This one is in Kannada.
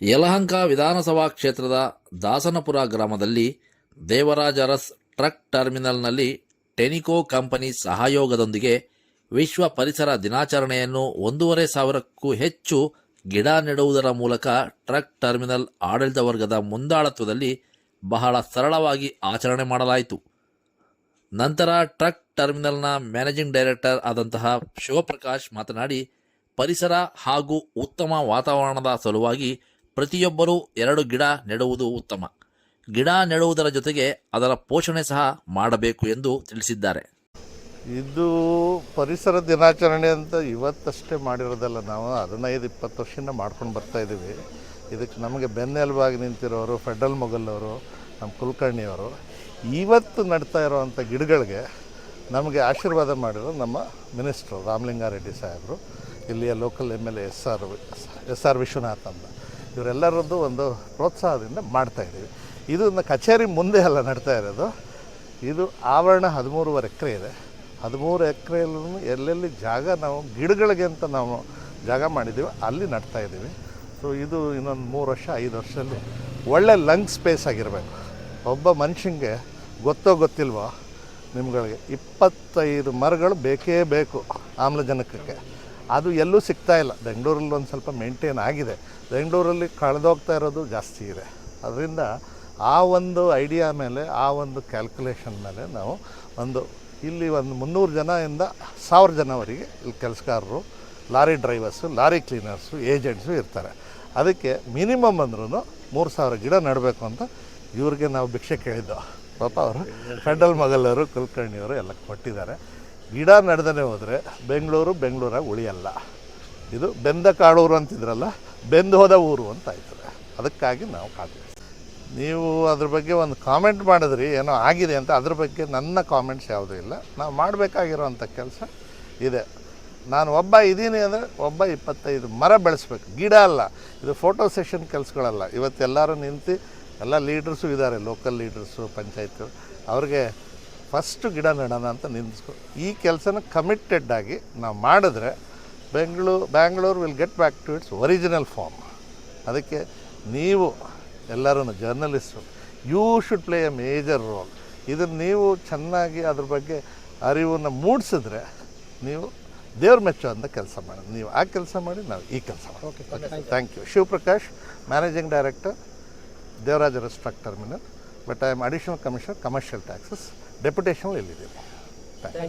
ಯಲಹಂಕ ವಿಧಾನಸಭಾ ಕ್ಷೇತ್ರದ ದಾಸನಪುರ ಗ್ರಾಮದಲ್ಲಿ ದೇವರಾಜ ಅರಸ್ ಟ್ರಕ್ ಟರ್ಮಿನಲ್ನಲ್ಲಿ ಟೆನಿಕೋ ಕಂಪನಿ ಸಹಯೋಗದೊಂದಿಗೆ ವಿಶ್ವ ಪರಿಸರ ದಿನಾಚರಣೆಯನ್ನು ಒಂದೂವರೆ ಸಾವಿರಕ್ಕೂ ಹೆಚ್ಚು ಗಿಡ ನೆಡುವುದರ ಮೂಲಕ ಟ್ರಕ್ ಟರ್ಮಿನಲ್ ಆಡಳಿತ ವರ್ಗದ ಮುಂದಾಳತ್ವದಲ್ಲಿ ಬಹಳ ಸರಳವಾಗಿ ಆಚರಣೆ ಮಾಡಲಾಯಿತು. ನಂತರ ಟ್ರಕ್ ಟರ್ಮಿನಲ್ನ ಮ್ಯಾನೇಜಿಂಗ್ ಡೈರೆಕ್ಟರ್ ಆದಂತಹ ಶಿವಪ್ರಕಾಶ್ ಮಾತನಾಡಿ, ಪರಿಸರ ಹಾಗೂ ಉತ್ತಮ ವಾತಾವರಣದ ಸಲುವಾಗಿ ಪ್ರತಿಯೊಬ್ಬರೂ ಎರಡು ಗಿಡ ನೆಡುವುದು ಉತ್ತಮ. ಗಿಡ ನೆಡುವುದರ ಜೊತೆಗೆ ಅದರ ಪೋಷಣೆ ಸಹ ಮಾಡಬೇಕು ಎಂದು ತಿಳಿಸಿದ್ದಾರೆ. ಇದು ಪರಿಸರ ದಿನಾಚರಣೆ ಅಂತ ಇವತ್ತಷ್ಟೇ ಮಾಡಿರೋದಲ್ಲ, ನಾವು ಹದಿನೈದು, ಇಪ್ಪತ್ತು ವರ್ಷದಿಂದ ಮಾಡ್ಕೊಂಡು ಬರ್ತಾ ಇದ್ದೀವಿ. ಇದಕ್ಕೆ ನಮಗೆ ಬೆನ್ನೆಲುಬಾಗಿ ನಿಂತಿರೋರು, ಫೆಡ್ರಲ್ ಅವರು ನಮ್ಮ ಕುಲಕರ್ಣಿಯವರು, ಇವತ್ತು ನಡ್ತಾ ಇರೋವಂಥ ಗಿಡಗಳಿಗೆ ನಮಗೆ ಆಶೀರ್ವಾದ ಮಾಡಿರೋ ನಮ್ಮ ಮಿನಿಸ್ಟ್ರು ರಾಮಲಿಂಗಾರೆಡ್ಡಿ ಸಾಹೇಬರು, ಇಲ್ಲಿಯ local M L A S R S R Vishwanath ಅಂತ. ಇವರೆಲ್ಲರದ್ದು ಒಂದು ಪ್ರೋತ್ಸಾಹದಿಂದ ಮಾಡ್ತಾಯಿದ್ದೀವಿ ಇದು ಒಂದು ಕಚೇರಿ ಮುಂದೆ ಅಲ್ಲ ನಡ್ತಾ ಇರೋದು. ಇದು ಆವರಣ ಹದಿಮೂರುವರೆ ಎಕರೆ ಇದೆ. ಹದಿಮೂರು ಎಕರೆಯಲ್ಲೂ ಎಲ್ಲೆಲ್ಲಿ ಜಾಗ ನಾವು ಗಿಡಗಳಿಗೆ ಅಂತ ನಾವು ಜಾಗ ಮಾಡಿದ್ದೀವಿ ಅಲ್ಲಿ ನಡ್ತಾ ಇದ್ದೀವಿ. ಸೊ ಇದು ಇನ್ನೊಂದು ಮೂರು ವರ್ಷ, ಐದು ವರ್ಷದಲ್ಲಿ ಒಳ್ಳೆ ಲಂಗ್ ಸ್ಪೇಸ್ ಆಗಿರಬೇಕು. ಒಬ್ಬ ಮನುಷ್ಯನಿಗೆ ಗೊತ್ತೋ ಗೊತ್ತಿಲ್ವೋ, ನಿಮ್ಗಳಿಗೆ ಇಪ್ಪತ್ತೈದು ಮರಗಳು ಬೇಕೇ ಬೇಕು ಆಮ್ಲಜನಕಕ್ಕೆ. ಅದು ಎಲ್ಲೂ ಸಿಗ್ತಾ ಇಲ್ಲ. ಬೆಂಗಳೂರಲ್ಲಿ ಒಂದು ಸ್ವಲ್ಪ ಮೇಂಟೈನ್ ಆಗಿದೆ. ಬೆಂಗಳೂರಲ್ಲಿ ಕಳೆದೋಗ್ತಾ ಇರೋದು ಜಾಸ್ತಿ ಇದೆ. ಅದರಿಂದ ಆ ಒಂದು ಐಡಿಯಾ ಮೇಲೆ, ಆ ಒಂದು ಕ್ಯಾಲ್ಕುಲೇಷನ್ ಮೇಲೆ ನಾವು ಒಂದು ಇಲ್ಲಿ ಒಂದು ಮುನ್ನೂರು ಜನದಿಂದ ಸಾವಿರ ಜನವರೆಗೆ ಇಲ್ಲಿ ಕೆಲಸಗಾರರು, lorry drivers lorry cleaners agents ಇರ್ತಾರೆ. ಅದಕ್ಕೆ ಮಿನಿಮಮ್ ಅಂದ್ರೂ ಮೂರು ಸಾವಿರ ಗಿಡ ನೆಡಬೇಕು ಅಂತ ಇವ್ರಿಗೆ ನಾವು ಭಿಕ್ಷೆ ಕೇಳಿದ್ದೋ. ಪಾಪ ಅವರು ಫೆಡ್ರಲ್ ಮಗಲವರು ಕುಲಕರ್ಣಿಯವರು ಎಲ್ಲ ಕೊಟ್ಟಿದ್ದಾರೆ. ಗಿಡ ನಡೆದೇ ಹೋದರೆ ಬೆಂಗಳೂರು ಬೆಂಗಳೂರಾಗಿ ಉಳಿಯಲ್ಲ. ಇದು ಬೆಂದ ಕಾಡೂರು ಅಂತಿದ್ರಲ್ಲ, ಬೆಂದು ಹೋದ ಊರು ಅಂತ ಆಯ್ತದೆ. ಅದಕ್ಕಾಗಿ ನಾವು ಕಾದು. ನೀವು ಅದ್ರ ಬಗ್ಗೆ ಒಂದು ಕಾಮೆಂಟ್ ಮಾಡಿದ್ರಿ, ಏನೋ ಆಗಿದೆ ಅಂತ, ಅದ್ರ ಬಗ್ಗೆ ನನ್ನ ಕಾಮೆಂಟ್ಸ್ ಯಾವುದೂ ಇಲ್ಲ. ನಾವು ಮಾಡಬೇಕಾಗಿರೋವಂಥ ಕೆಲಸ ಇದೆ. ನಾನು ಒಬ್ಬ ಇದ್ದೀನಿ ಅಂದರೆ ಒಬ್ಬ ಇಪ್ಪತ್ತೈದು ಮರ ಬೆಳೆಸ್ಬೇಕು. ಗಿಡ ಅಲ್ಲ, ಇದು ಫೋಟೋ ಸೆಷನ್ ಕೆಲಸಗಳಲ್ಲ. ಇವತ್ತೆಲ್ಲರೂ ನಿಂತು ಎಲ್ಲ ಲೀಡ್ರಸ್ಸು ಇದ್ದಾರೆ, ಲೋಕಲ್ ಲೀಡ್ರಸ್ಸು ಪಂಚಾಯತ್ ಅವ್ರಿಗೆ ಫಸ್ಟು ಗಿಡ ನೆಡೋಣ ಅಂತ ನಿಂದಿಸ್ಕೊ ಈ ಕೆಲಸನ ಕಮಿಟೆಡ್ ಆಗಿ ನಾವು ಮಾಡಿದ್ರೆ Bengaluru Bangalore will get back to its original form ಅದಕ್ಕೆ ನೀವು ಎಲ್ಲರೂ journalists you should play a major role ಇದನ್ನು ನೀವು ಚೆನ್ನಾಗಿ ಅದ್ರ ಬಗ್ಗೆ ಅರಿವನ್ನು ಮೂಡಿಸಿದ್ರೆ ನೀವು ದೇವ್ರ ಮೆಚ್ಚೋ ಅಂತ ಕೆಲಸ ಮಾಡಿ ನೀವು ಆ ಕೆಲಸ ಮಾಡಿ ನಾವು ಈ ಕೆಲಸ ಮಾಡಿ okay thank you Shivaprakash managing director Devaraja ರೆಸ್ಟ್ರಾಕ್ಟ್ terminal but I am additional commissioner commercial taxes deputation ಇಲ್ಲಿದ್ದೀನಿ thank you